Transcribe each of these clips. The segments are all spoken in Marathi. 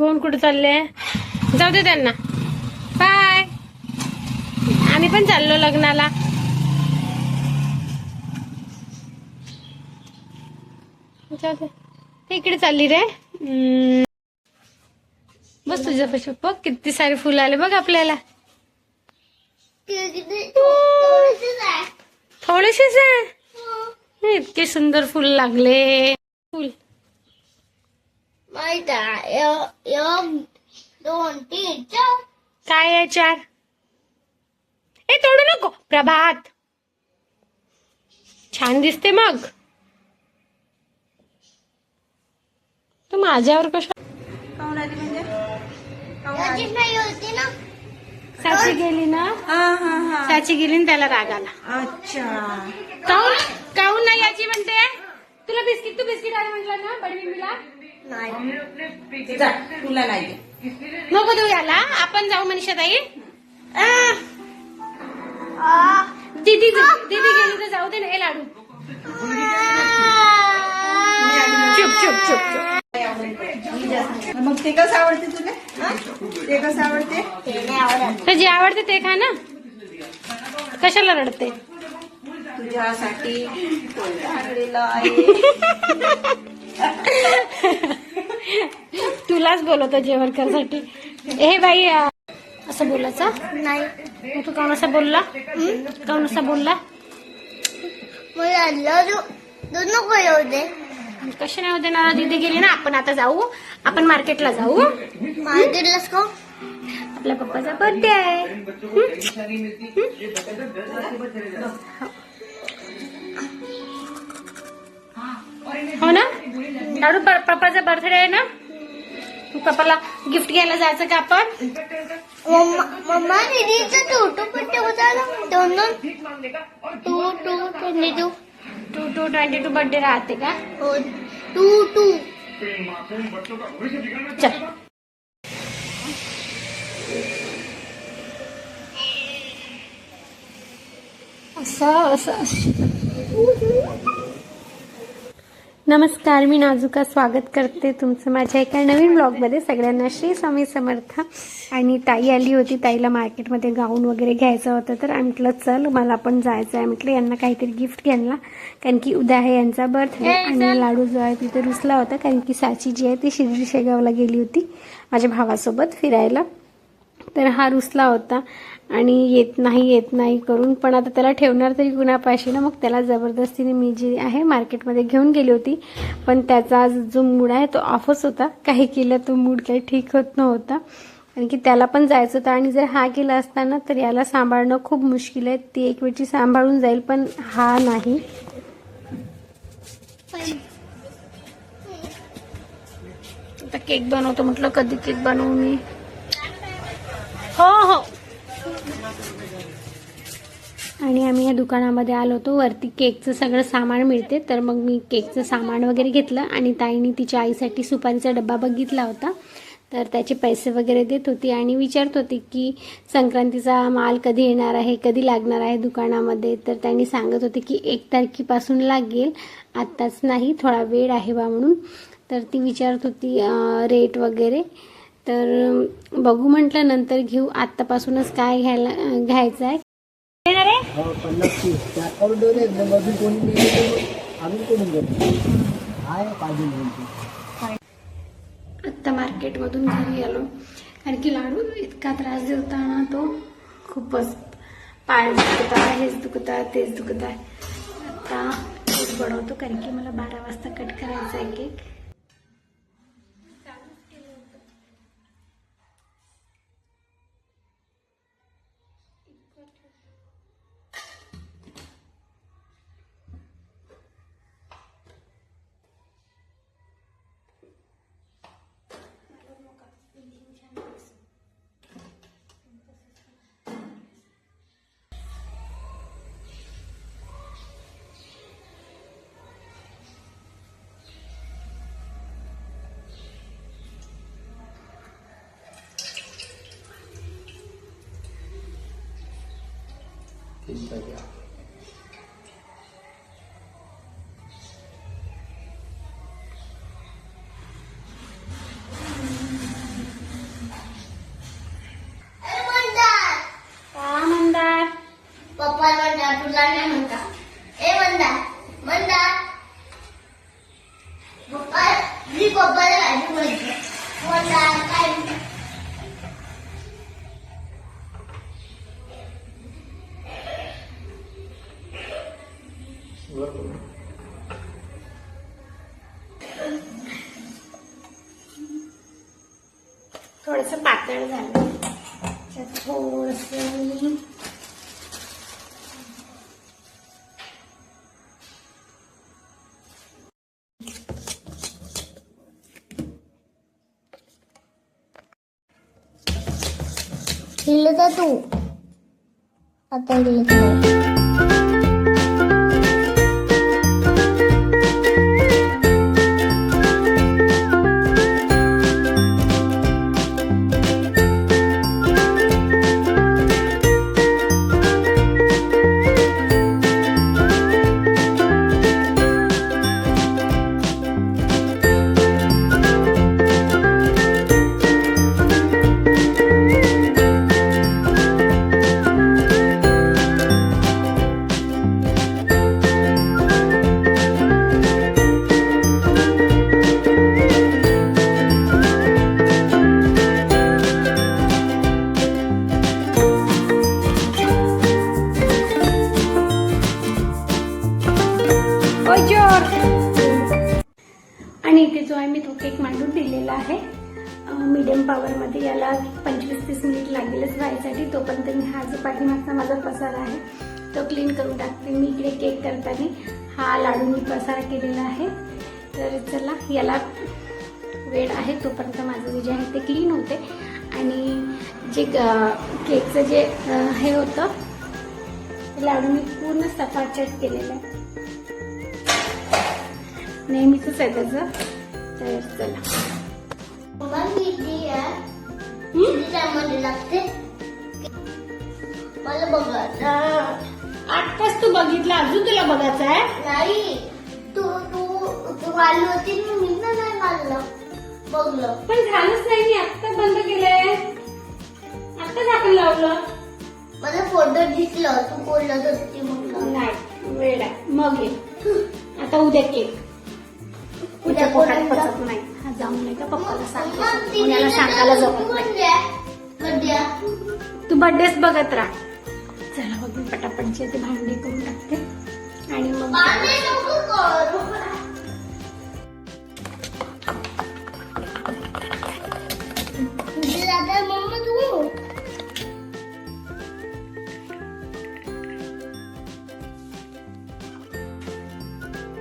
कोण कुठं चालले जाऊ दे त्यांना. बाय आम्ही पण चाललो लग्नाला. जाऊ दे. ते इकडे चालली रे. बस तुझ्या पशी बघ किती सारे फुल आले बघ आपल्याला. थोडेसेच आहे. इतके सुंदर फुल लागले. फुल. आहे एक एक, दोन तीन चार काय आहे चार? ए तोडू नको. प्रभात. छान दिसते मग. तू माझ्यावर कशा काहून आली म्हणजे? काहून आली? याचीच नाही होती ना. साची गेली ना? हा हा हा. साची गेली ना त्याला राग आला अच्छा. काऊन काऊन नाही याची म्हणते? तुला बिस्किट तू बिस्किट आले म्हटलं ना बडी बिंबीला नाही. जा तुला नाही दे. नको देऊ याला. आपण जाऊ मनीषा ताई. आ, दीदी दीदी गेली तर जाऊ दे ना. हे लाडू. चुप चुप चुप चुप. मग ते कसं आवडते तुला? हा? ते कसं आवडते? ते नाही आवडत तर जे आवडते ते खा ना. कशाला रडते? तुझ्यासाठी तो आणलेला आहे? तुलाच बोलवतो जेवण करसाठी हे बाई असं बोलायचं? नाही. तू काऊन असा बोलला? काऊन असा बोलला नको येऊ दे. कशा नाही होते ना दीदी गेली ना आपण आता जाऊ. आपण मार्केटला जाऊ. मार्केटलाच खाऊ आपल्या पप्पाचा बर्थडे आहे. हो ना? लाडू पप्पाचा बर्थडे आहे ना? पप्पाला गिफ्ट घ्यायला जायचं का आपण मम्मा मम्मा दीदीचं टू टू पट्टे होता ना दोन दोन two two twenty two two two twenty two birthday राहते का टू टू चल। असं असं। नमस्कार मी नाजुका स्वागत करते तुमचं माझ्या एका नवीन ब्लॉगमध्ये. सगळ्यांना श्री स्वामी समर्थ. आणि ताई आली होती ताईला मार्केटमध्ये गाऊन वगैरे घ्यायचं होतं तर आम्ही म्हटलं चल मला पण जायचं आहे. म्हटलं यांना काहीतरी गिफ्ट घ्यायला. कारण की उद्या आहे यांचा बर्थडे आणि लाडू जो आहे तिथे रुसला होता कारण की साची जी आहे ती शिर्डी शेगावला गेली होती माझ्या भावासोबत फिरायला. तर हा रुसला होता. आणि येत नाही येत नाही करून. पण आता त्याला ठेवणार तरी कुणापाशी ना. मग त्याला जबरदस्तीने मी जी आहे मार्केटमध्ये घेऊन गेली होती. पण त्याचा जो मूड आहे तो ऑफच होता. काही केलं तो मूड काही ठीक होत नव्हता. कारण की त्याला पण जायचं होतं. आणि जर हा गेला असता ना तर याला सांभाळणं खूप मुश्किल आहे. ती एक वेळची सांभाळून जाईल पण हा नाही. आता केक बनवतो म्हटलं. कधी केक बनवू मी? आम्ही या दुकानामध्ये आलो होतो. वरती केकचं सगळं सामान मिळते. तर मग मी केकचं सामान वगैरे घेतलं आणि ताईने तिच्या आईसाठी सुपारीचा डब्बा बघितला होता. तर त्याचे पैसे वगैरे देत होती आणि विचारत होती की संक्रांतीचा माल कधी येणार आहे कधी लागणार आहे दुकानामध्ये? तर त्यांनी सांगत होते की एक तारखेपासून लागेल. आत्ताच नाही थोडा वेळ आहे बा म्हणून. तर ती विचारत होती रेट वगैरे. तर बघू म्हटलं नंतर घेऊ. आत्तापासूनच काय घ्यायला घ्यायचं आहे? हो पन्नास तीस. त्या ऑर्डर आहेत ना अजून कोणी नेले तर आम्ही करून देतो आहे पाहिजे म्हणते आत्ता मार्केटमधून घरी आलो. कारण की लाडू इतका त्रास देत ना तो. खूपच. पाय दुखत आहे हेच दुखत आहे तेच दुखत आहे आता केक बनवतो कारण की मला बारा वाजता कट करायचा आहे केक चिंता घ्या मंदार. पप्पा म्हणतात तुला नाही म्हणता. ए मंदार. मंदार. पप्पा मी पप्पाला भाजी म्हणतो मंदार काय? थोडस पातळ झालं. थोडस हिल का तू? आता हिल केक आहे. मीडियम पॉवरमध्ये याला पंचवीस तीस मिनिट लागेलच व्हायसाठी तोपर्यंत मी हा जो पाठीमागचा माझा पसारा आहे तो क्लीन करून टाकते. मी इकडे केक करताना हा लाडू मी पसारा केलेला आहे. तर चला याला वेळ आहे. तोपर्यंत माझं जे आहे ते क्लीन होते. आणि जे केकचं जे हे होतं ते लाडू मी पूर्ण सफाचट केलेलं आहे. नेहमीच आहे त्याचं. तर चला. लागते? मला बघायचं आत्ताच तू बघितला अजून तुला बघायचं आहे? नाही. तू तू तू मारली होती मी ना नाही मारलं बघलं. पण झालंच नाही मी आत्ता बंद केलंय. आत्ताच आपण लावलं. मला फोटो दिसलं. तू बोलत होती म्हणून. नाही वेळ आहे. मग ये. आता उद्या केक. उद्या पोटात पचत नाही. हा जाऊन नाही का पप्पाला सांगतो पुण्याला सांगायला जमत नाही तू बर्थडेच बघत राहा. चला बघ मी पटापट जे ते भांडी करून टाकते. आणि मग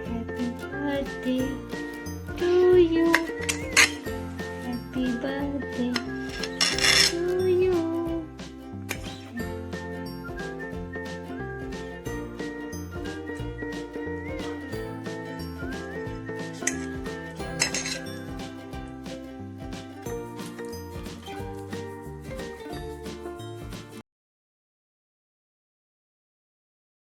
Happy birthday.